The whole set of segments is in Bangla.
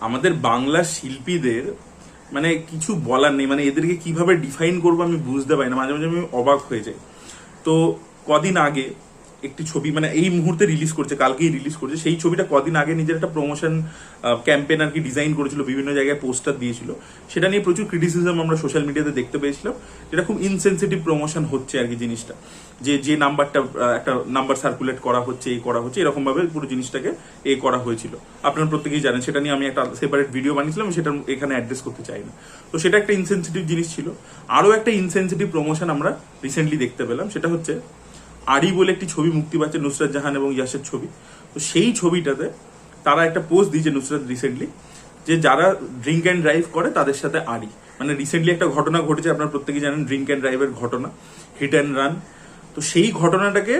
আমাদের বাংলা শিল্পীদের মানে কিছু বলার নেই মানে এদেরকে কীভাবে ডিফাইন করব আমি বুঝতে পারি না। মাঝে মাঝে আমি অবাক হয়ে যাই। তো কদিন আগে একটি ছবি মানে এই মুহূর্তে রিলিজ করছে, কালকেই রিলিজ করছে। সেই ছবিটা কদিন আগে নিজের একটা প্রমোশন ক্যাম্পেন আর কি ডিজাইন করেছিল, বিভিন্ন জায়গায় পোস্টার দিয়েছিল। সেটা নিয়ে প্রচুর ক্রিটিসিজম আমরা সোশ্যাল মিডিয়াতে দেখতে পেয়েছিলাম, যেটা খুব ইনসেন্সিটিভ প্রমোশন হচ্ছে আর কি জিনিসটা। যে যে নাম্বারটা একটা নাম্বার সার্কুলেট করা হচ্ছে, এই করা হচ্ছে এরকম ভাবে পুরো জিনিসটাকে এ করা হয়েছিল। আপনারা প্রত্যেকেই জানেন, সেটা নিয়ে আমি একটা সেপারেট ভিডিও বানিয়েছিলাম সেটা এখানে অ্যাড্রেস করতে চাই না। তো সেটা একটা ইনসেন্সিটিভ জিনিস ছিল। আরও একটা ইনসেন্সিটিভ প্রমোশন আমরা রিসেন্টলি দেখতে পেলাম, সেটা হচ্ছে আরি বলে একটি ছবি মুক্তি পাচ্ছে নুসরাত জাহান এবং ইয়াসের ছবি। তো সেই ছবিটাতে তারা একটা পোস্ট দিয়েছে নুসরাত রিসেন্টলি যে যারা ড্রিঙ্ক অ্যান্ড ড্রাইভ করে তাদের সাথে আরি মানে রিসেন্টলি একটা ঘটনা ঘটেছে, আপনারা প্রত্যেকেই জানেন ড্রিঙ্ক অ্যান্ড ড্রাইভের ঘটনা হিট অ্যান্ড রান তো সেই ঘটনাটাকে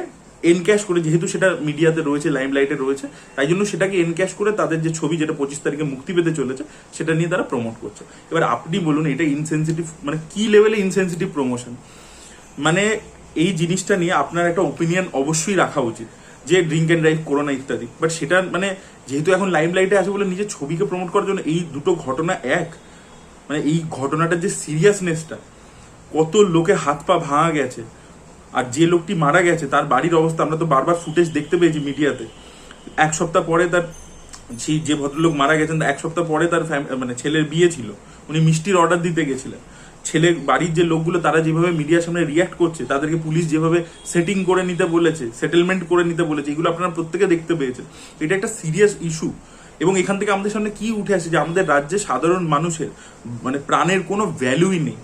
এনক্যাশ করে, যেহেতু সেটা মিডিয়াতে রয়েছে লাইমলাইটে রয়েছে, তাই জন্য সেটাকে এনক্যাশ করে তাদের যে ছবি যেটা পঁচিশ তারিখে মুক্তি পেতে চলেছে, সেটা নিয়ে তারা প্রমোট করছে। এবার আপনি বলুন, এটা ইনসেন্সিটিভ মানে কি লেভেলে ইনসেন্সিটিভ প্রমোশন মানে এই জিনিসটা নিয়ে আপনার একটা ওপিনিয়ন অবশ্যই রাখা উচিত, যে ড্রিঙ্ক অ্যান্ড ড্রাইভ করোনা ইত্যাদি। বাট সেটা মানে যেহেতু এখন লাইম লাইটে আছে বলে নিজের ছবিকে প্রমোট করার জন্য এই দুটো ঘটনা এক মানে এই ঘটনাটার যে সিরিয়াসনেসটা কত লোকে হাত পা ভাঙা গেছে, আর যে লোকটি মারা গেছে, তার বাড়ির অবস্থা আমরা তো বারবার ফুটেজ দেখতে পেয়েছি মিডিয়াতে। এক সপ্তাহ পরে তার যে ভদ্রলোক মারা গেছেন, এক সপ্তাহ পরে তার মানে ছেলের বিয়ে ছিল। উনি মিষ্টির অর্ডার দিতে গেছিলেন। ছেলে বাড়ির যে লোকগুলো, তারা যেভাবে মিডিয়ার সামনে রিয়াক্ট করছে, তাদেরকে পুলিশ যেভাবে সেটিং করে নিতে বলেছে সেটেলমেন্ট করে নিতে বলেছে, এগুলো আপনারা প্রত্যেকে দেখতে পেয়েছেন। এটা একটা সিরিয়াস ইস্যু এবং এখান থেকে আমাদের সামনে কি উঠে আসে যে, আমাদের রাজ্যে সাধারণ মানুষের মানে প্রাণের কোনো ভ্যালুই নেই।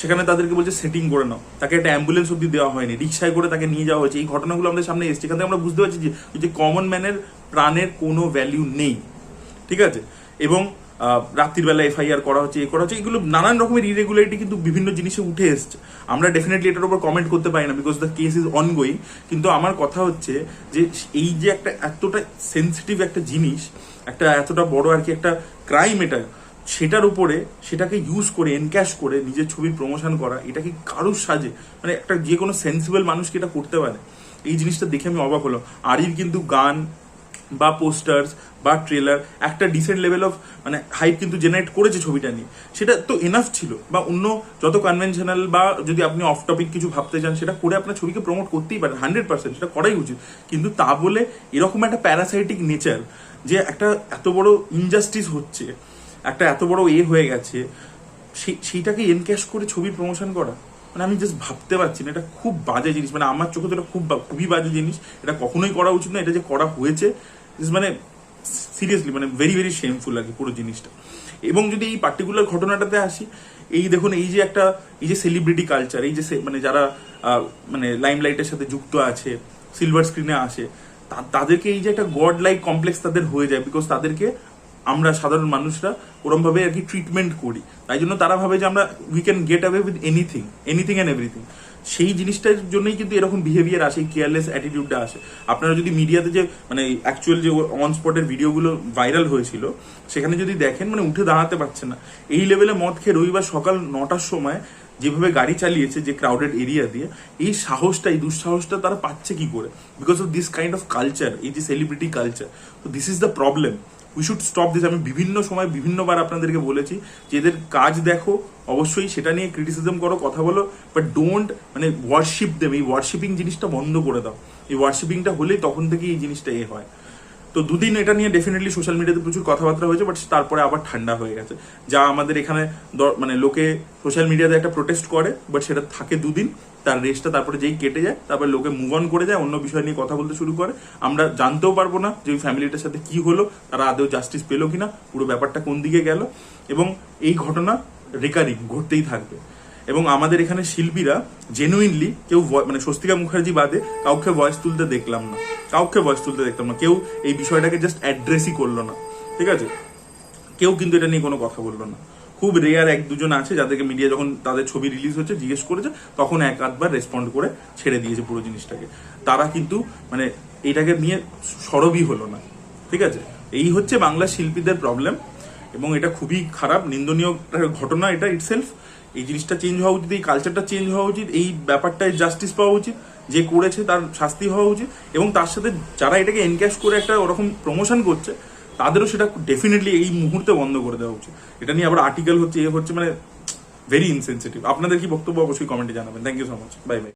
সেখানে তাদেরকে বলছে সেটিং করে নাও। তাকে একটা অ্যাম্বুলেন্স অব্দি দেওয়া হয়নি। রিক্সায় করে তাকে নিয়ে যাওয়া হয়েছে। এই ঘটনাগুলো আমাদের সামনে এসছে। এখান থেকে আমরা বুঝতে পারছি যে যে কমন ম্যানের প্রাণের কোনো ভ্যালু নেই। ঠিক আছে? এবং আহ, রাত্রির বেলা এফআইআর করা হচ্ছে এ করা হচ্ছে এগুলো নানান রকমের ইরেগুলারিটি কিন্তু বিভিন্ন জিনিসে উঠে এসছে। আমরা ডেফিনেটলি এটার উপর কমেন্ট করতে পারি না because the case is ongoing কিন্তু আমার কথা হচ্ছে যে এই যে একটা এতটা সেন্সিটিভ একটা জিনিস একটা এতটা বড় আর কি একটা ক্রাইম এটা সেটার উপরে সেটাকে ইউজ করে এনক্যাশ করে নিজের ছবির প্রমোশন করা এটা কি কারুর সাজে? মানে একটা যে কোনো সেন্সিবল মানুষ কি এটা করতে পারে। এই জিনিসটা দেখে আমি অবাক হলাম। আরির কিন্তু গান বা পোস্টার্স বা ট্রেলার একটা ডিসেন্ট লেভেল অফ মানে হাইপ কিন্তু জেনারেট করেছে ছবিটা নিয়ে। সেটা তো এনাফ ছিল। বা অন্য যত কনভেনশনাল বা যদি আপনি অফ টপিক কিছু ভাবতে চান, সেটা করে আপনার ছবিকে প্রমোট করতেই পারেন হান্ড্রেড পার্সেন্ট সেটা করাই উচিত। কিন্তু তা বলে এরকম একটা প্যারাসাইটিক নেচার যে একটা এত বড় ইনজাস্টিস হচ্ছে, একটা এত বড় এ হয়ে গেছে সেই- সেইটাকে এনক্যাশ করে ছবির প্রমোশন করা মানে আমি জাস্ট ভাবতে পারছি না। এটা খুব বাজে জিনিস। মানে আমার চোখে তো এটা খুব খুবই বাজে জিনিস। এটা কখনোই করা উচিত না। এটা যে করা হয়েছে is মানে সিরিয়াসলি মানে ভেরি ভেরি শেমফুল আর কি পুরো জিনিসটা। এবং যদি এই পার্টিকুলার ঘটনাটাতে আসি, এই দেখুন, এই যে একটা, এই যে সেলিব্রিটি কালচার এই যে মানে যারা মানে লাইমলাইটের সাথে যুক্ত আছে সিলভার স্ক্রিনে আসে তাদেরকে এই যে একটা গড লাইক কমপ্লেক্স তাদের হয়ে যায় বিকজ তাদেরকে আমরা সাধারণ মানুষরা ওরম ভাবে আর কি ট্রিটমেন্ট করি। তাই জন্য তারা ভাবে যে আমরা we can get away with anything anything and everything সেই জিনিসটার জন্যই কিন্তু এরকম বিহেভিয়ার আসে কেয়ারলেস অ্যাটিটিউডটা আসে। আপনারা যদি মিডিয়াতে যে মানে অ্যাকচুয়াল যে অন স্পটের ভিডিওগুলো ভাইরাল হয়েছিল, সেখানে যদি দেখেন মানে উঠে দাঁড়াতে পারছে না। এই লেভেলে মদ খেয়ে রবিবার সকাল নটার সময় যেভাবে গাড়ি চালিয়েছে যে ক্রাউডেড এরিয়া দিয়ে, এই সাহসটা, এই দুঃসাহসটা তারা পাচ্ছে কি করে? Because of this kind of culture এই যে সেলিব্রিটি কালচার তো this is the problem we should stop this আমি বিভিন্ন সময় বিভিন্নবার আপনাদেরকে বলেছি যে এদের কাজ দেখো, অবশ্যই সেটা নিয়ে ক্রিটিসিজম করো, কথা বলো বাট ডোন্ট মানে ওয়ার্শিপ দেবে এই ওয়ার্শিপিং জিনিসটা বন্ধ করে দাও। এই ওয়ার্শিপিংটা হলেই তখন থেকে এই জিনিসটা এ হয়। তো দুদিন এটা নিয়ে ডেফিনেটলি সোশ্যাল মিডিয়াতে প্রচুর কথাবার্তা হয়েছে বাট তারপরে আবার ঠান্ডা হয়ে গেছে। যা আমাদের এখানে মানে লোকে সোশ্যাল মিডিয়াতে একটা প্রোটেস্ট করে বাট সেটা থাকে দুদিন, তার রেসটা তারপরে যেই কেটে যায়, তারপরে লোকে মুভ অন করে যায়, অন্য বিষয় নিয়ে কথা বলতে শুরু করে। আমরা জানতেও পারব না যে ওই ফ্যামিলিটার সাথে কি হলো, তারা আদৌ জাস্টিস পেল কিনা, পুরো ব্যাপারটা কোন দিকে গেল। এবং এই ঘটনা রেকারিং ঘটতেই থাকবে। এবং আমাদের এখানে শিল্পীরা জেনুইনলি কেউ মানে স্বস্তিকা মুখার্জি বাদে কাউকে ভয়েস তুলতে দেখলাম না। কাউকে ভয়েস তুলতে দেখলাম না। কেউ এই বিষয়টাকে জাস্ট অ্যাড্রেসই করল না। ঠিক আছে? কেউ কিন্তু এটা নিয়ে কোনো কথা বলল না। খুব রেয়ার এক দুজন আছে যাদেরকে মিডিয়া যখন তাদের ছবি রিলিজ হচ্ছে, জিজ্ঞেস করেছে, তখন এক আধবার রেসপন্ড করে ছেড়ে দিয়েছে পুরো জিনিসটাকে। তারা কিন্তু মানে এটাকে নিয়ে সরবই হলো না। ঠিক আছে? এই হচ্ছে বাংলা শিল্পীদের প্রবলেম এবং এটা খুবই খারাপ, নিন্দনীয় ঘটনা এটা ইটসেলফ এই জিনিসটা চেঞ্জ হওয়া উচিত, এই কালচারটা চেঞ্জ হওয়া উচিত, এই ব্যাপারটায় জাস্টিস পাওয়া উচিত, যে করেছে তার শাস্তি হওয়া উচিত এবং তার সাথে যারা এটাকে এনক্যাশ করে একটা ওরকম প্রমোশন করছে, তাদেরও সেটা ডেফিনেটলি এই মুহূর্তে বন্ধ করে দেওয়া উচিত। এটা নিয়ে আবার আর্টিকেল হচ্ছে, এ হচ্ছে মানে ভেরি ইনসেন্সিটিভ আপনাদের কি বক্তব্য অবশ্যই কমেন্টে জানাবেন। Thank you so much bye bye